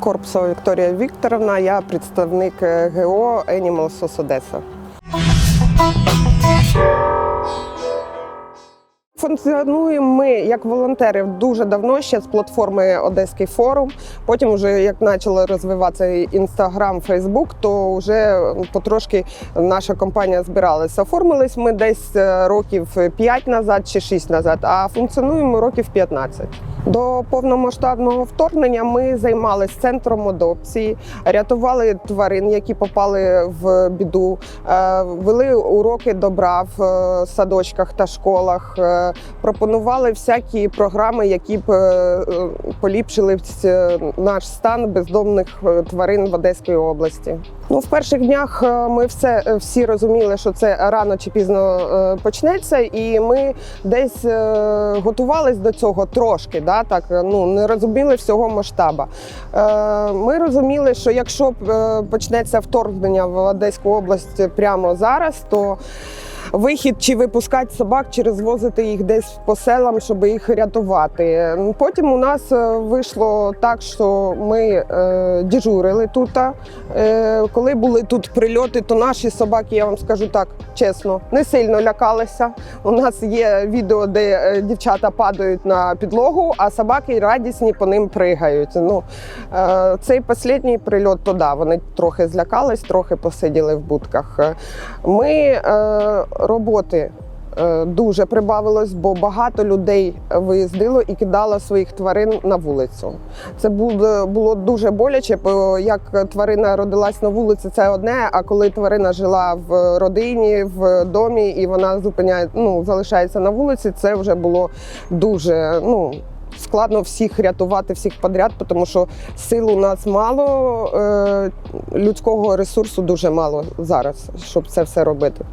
Корпусова Вікторія Вікторовна, я представник е, ГО Animal SOS Одеса. Функціонуємо ми як волонтери дуже давно ще з платформи Одеський форум. Потім, вже як почали розвиватися інстаграм, Фейсбук, то вже потрошки наша компанія збиралася. Оформились ми десь е, років 5 назад чи 6 назад, а функціонуємо років 15. До повномасштабного вторгнення ми займалися центром адопції, рятували тварин, які попали в біду, е, вели уроки добра в е, садочках та школах, е, пропонували всякі програми, які б поліпшили наш стан бездомних тварин в Одеській області. Ну, в перших днях е, ми все е, всі розуміли, що це рано чи пізно е, почнеться, і ми десь готувались до цього трошки. Да, так ну не розуміли всього масштабу. Е, Ми розуміли, що якщо почнеться вторгнення в Одеську область прямо зараз, то Вихід чи випускати собак, чи розвозити їх десь по селам, щоб їх рятувати. Потім у нас е, вийшло так, що ми е, дежурили тут. Е, коли були тут прильоти, то наші собаки, я вам скажу так чесно, не сильно лякалися. У нас є відео, де е, дівчата падають на підлогу, а собаки радісні по ним пригають. Ну, е, цей останній прильот, то да, вони трохи злякались, трохи посиділи в будках. Ми е, роботи. е, Дуже прибавилось, бо багато людей виїздило і кидало своїх тварин на вулицю. Це було, дуже боляче, бо як тварина родилась на вулиці, це одне. А коли тварина жила в родині, в домі, і вона зупиняє, ну залишається на вулиці, це вже було дуже ну. Складно всіх рятувати, всіх подряд, тому що сил у нас мало, е, людського ресурсу дуже мало зараз, щоб це все робити.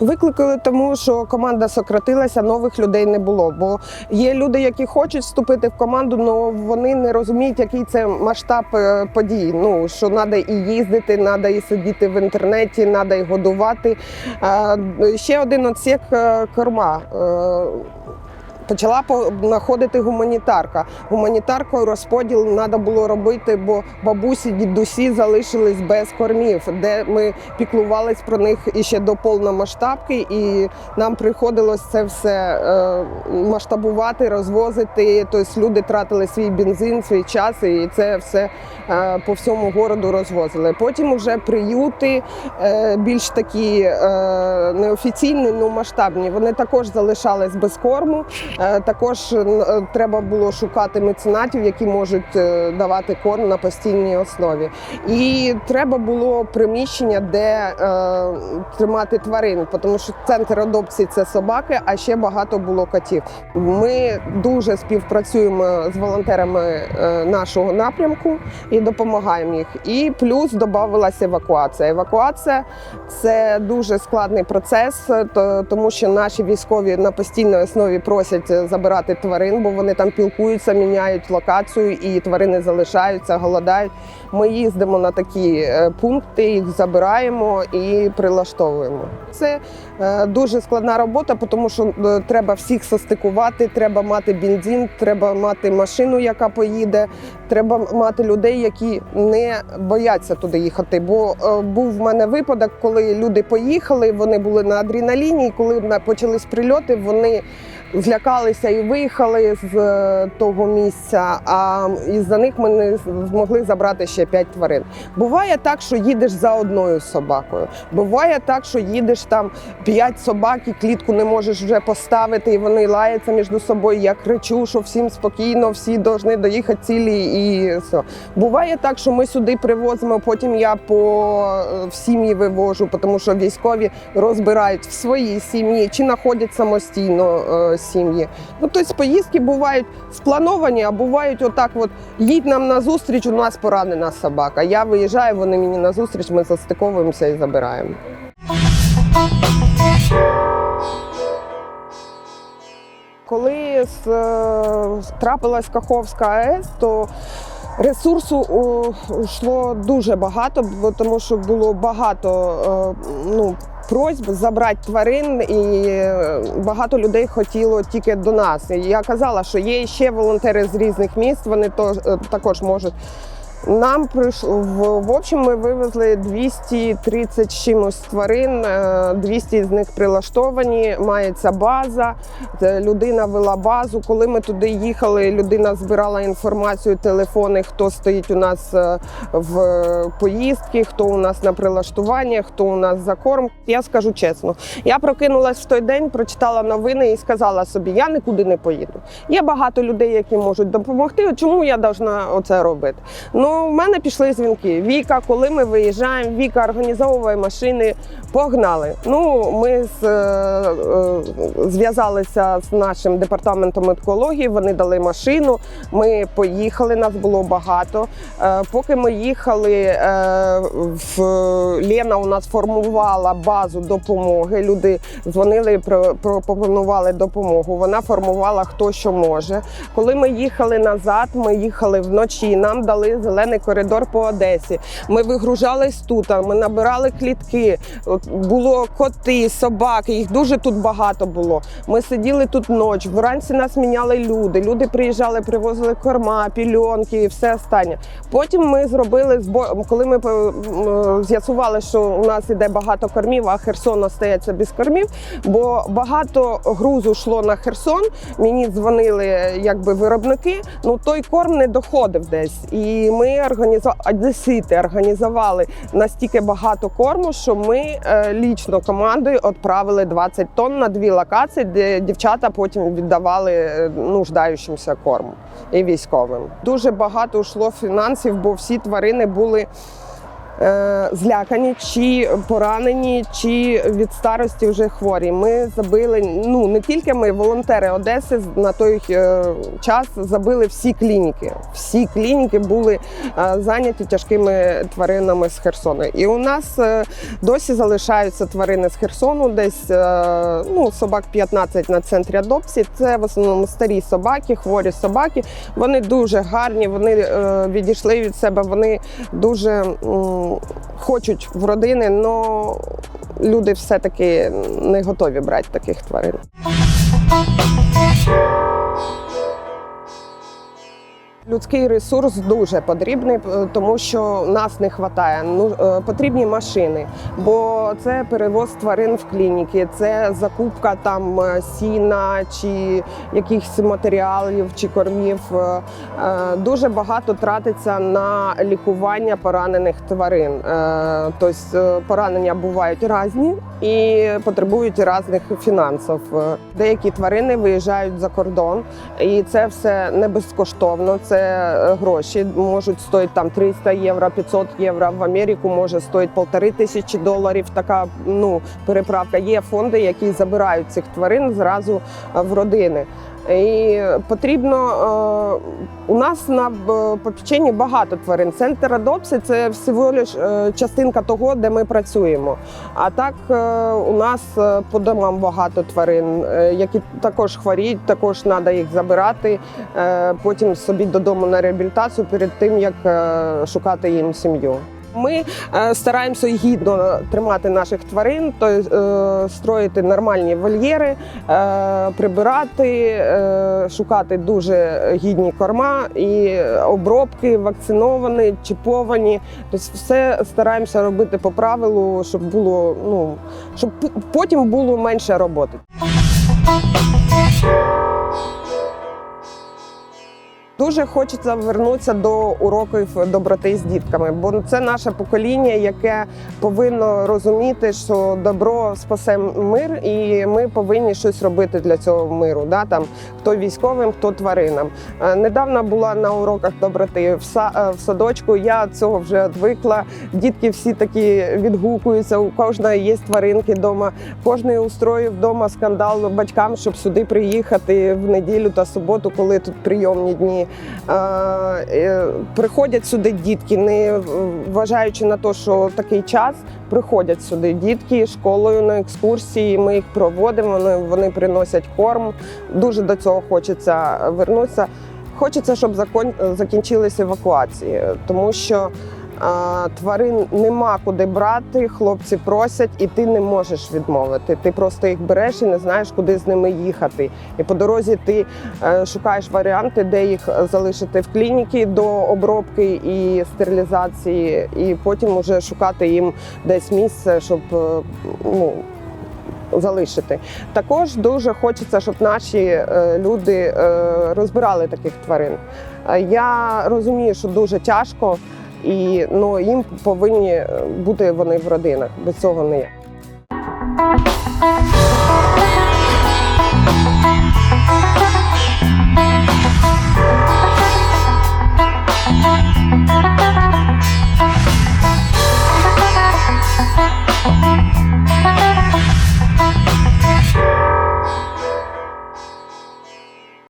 Викликали тому, що команда сократилася, нових людей не було. Бо є люди, які хочуть вступити в команду, але вони не розуміють, який це масштаб е, подій. Ну що треба і їздити, треба і сидіти в інтернеті, треба і годувати. Е, Ще один отсек е, корма. Почала по- знаходити гуманітарка. Гуманітаркою розподіл треба було робити, бо бабусі, дідусі залишились без кормів, де ми піклувались про них іще до повномасштабки, і нам приходилось це все е, масштабувати, розвозити. Тобто люди тратили свій бензин, свій час, і це все е, по всьому городу розвозили. Потім вже приюти е, більш такі неофіційні, але масштабні. Вони також залишались без корму. Е, Також е, треба було шукати меценатів, які можуть е, давати корм на постійній основі. І треба було приміщення, де е, тримати тварин, тому що центр адопції це собаки, а ще багато було котів. Ми дуже співпрацюємо з волонтерами е, нашого напрямку і допомагаємо їх. І плюс додавалася евакуація. Евакуація це дуже складний процес, тому що наші військові на постійній основі просять забирати тварин, бо вони там пілкуються, міняють локацію, і тварини залишаються, голодають. Ми їздимо на такі е, пункти, їх забираємо і прилаштовуємо. Це е, дуже складна робота, тому що е, треба всіх состикувати, треба мати бензин, треба мати машину, яка поїде. Треба мати людей, які не бояться туди їхати. Бо е, був в мене випадок, коли люди поїхали, вони були на адреналіні, і коли почались прильоти, вони злякалися і виїхали з е, того місця. А із-за них ми не змогли забрати ще п'ять тварин. Буває так, що їдеш за одною собакою. Буває так, що їдеш там п'ять собак і клітку не можеш вже поставити, і вони лаються між собою. Я кричу, що всім спокійно, всі повинні доїхати цілі і все. Буває так, що ми сюди привозимо, потім я по е, сім'ї вивожу, тому що військові розбирають в своїй сім'ї чи знаходять самостійно е, сім'ї. Ну тобто поїздки бувають сплановані, а бувають отак: от їдь нам на зустріч, у нас поранена собака. Я виїжджаю, вони мені на зустріч, ми застиковуємося і забираємо. Коли е, трапилась Каховська АЕС, то ресурсу йшло дуже багато, тому що було багато е, ну, просьб забрати тварин, і е, багато людей хотіло тільки до нас. Я казала, що є ще волонтери з різних міст, вони е, також можуть. Нам прийшло в, общем, ми вивезли 230 з чимось тварин, е, 200 з них прилаштовані, мається база. Людина вела базу. Коли ми туди їхали, людина збирала інформацію, телефони, хто стоїть у нас е, в поїздці, хто у нас на прилаштуванні, хто у нас за корм. Я скажу чесно, я прокинулась в той день, прочитала новини і сказала собі, я нікуди не поїду. Є багато людей, які можуть допомогти. Чому я повинна оце робити? Ну, в мене пішли дзвінки. Віка, коли ми виїжджаємо, Віка організовує машини, погнали. Ну, ми з, е, е, зв'язалися з нашим департаментом екології. Вони дали машину. Ми поїхали, нас було багато. Е, поки ми їхали, е, в Лена у нас формувала базу допомоги. Люди дзвонили, про- пропонували допомогу. Вона формувала хто що може. Коли ми їхали назад, ми їхали вночі. Нам дали зелений коридор по Одесі. Ми вигружались тут, ми набирали клітки. Було коти, собаки, їх дуже тут багато було. Ми сиділи тут ніч. Вранці нас міняли люди. Люди приїжджали, привозили корма, пільонки і все останнє. Потім ми зробили. Коли ми з'ясували, що у нас іде багато кормів, а Херсон остається без кормів, бо багато грузу йшло на Херсон. Мені дзвонили якби виробники. Ну той корм не доходив десь. І ми організували одесити організували настільки багато корму, що ми е, лічно командою відправили 20 тонн на дві локації, де дівчата потім віддавали е, нуждаючимся корму і військовим. Дуже багато йшло фінансів, бо всі тварини були. Е, Злякані, чи поранені, чи від старості вже хворі. Ми забили. Ну не тільки ми, волонтери Одеси на той е, час забили всі клініки. Всі клініки були е, зайняті тяжкими тваринами з Херсону. І у нас досі залишаються тварини з Херсону, десь ну, собак 15 на центрі адопції. Це в основному старі собаки, хворі собаки. Вони дуже гарні, вони відійшли від себе, вони дуже хочуть в родини, але люди все-таки не готові брати таких тварин. Людський ресурс дуже потрібний, е, тому що нас не вистачає. Ну е, потрібні машини, бо це перевоз тварин в клініки, це закупка там е, сіна чи якихось матеріалів чи кормів. Дуже багато тратиться на лікування поранених тварин. Тобто поранення бувають різні і потребують різних фінансів. Деякі тварини виїжджають за кордон, і це все не безкоштовно. Це е, гроші можуть стоїти там 300 євро, 500 євро. В Америку може стоїти полтори тисячі доларів. Така ну переправка. Є фонди, які забирають цих тварин зразу е, в родини. І потрібно е, у нас на б- попеченні багато тварин. Центр адопції це всього лиш е, частинка того, де ми працюємо. А так е, у нас е, по домам багато тварин, е, які також хворіють, також треба їх забирати, е, потім собі додому на реабілітацію перед тим як е, шукати їм сім'ю. Ми е, стараємося гідно тримати наших тварин, то е, строїти нормальні вольєри, е, прибирати, шукати дуже гідні корма і обробки, вакциновані, чіповані. Тобто все стараємося робити по правилу, щоб було ну щоб потім було менше роботи. Дуже хочеться вернутися до уроків доброти з дітками, бо це наше покоління, яке повинно розуміти, що добро спасе мир, і ми повинні щось робити для цього миру. Да? Там хто військовим, хто тваринам. Е, Недавно була на уроках доброти е, в садочку. Я цього вже відвикла. Дітки всі такі відгукуються. У кожної є тваринки вдома. Кожний устроїв вдома скандал батькам, щоб сюди приїхати в неділю та суботу, коли тут прийомні дні. Вони е, е, приходять сюди дітки, не вважаючи на те, що такий час, приходять сюди дітки школою на екскурсії. Ми їх проводимо. Вони, вони приносять корм. Дуже до цього хочеться вернутися. Хочеться, щоб закінчилися евакуації, тому що тварин нема куди брати, хлопці просять, і ти не можеш відмовити. Ти просто їх береш і не знаєш, куди з ними їхати. І по дорозі ти е, шукаєш варіанти, де їх залишити в клініці до обробки і стерилізації, і потім уже шукати їм десь місце, щоб е, ну, залишити. Також дуже хочеться, щоб наші е, люди е, розбирали таких тварин. Е, Я розумію, що дуже тяжко, і ну, їм повинні бути вони в родинах. Без цього не є.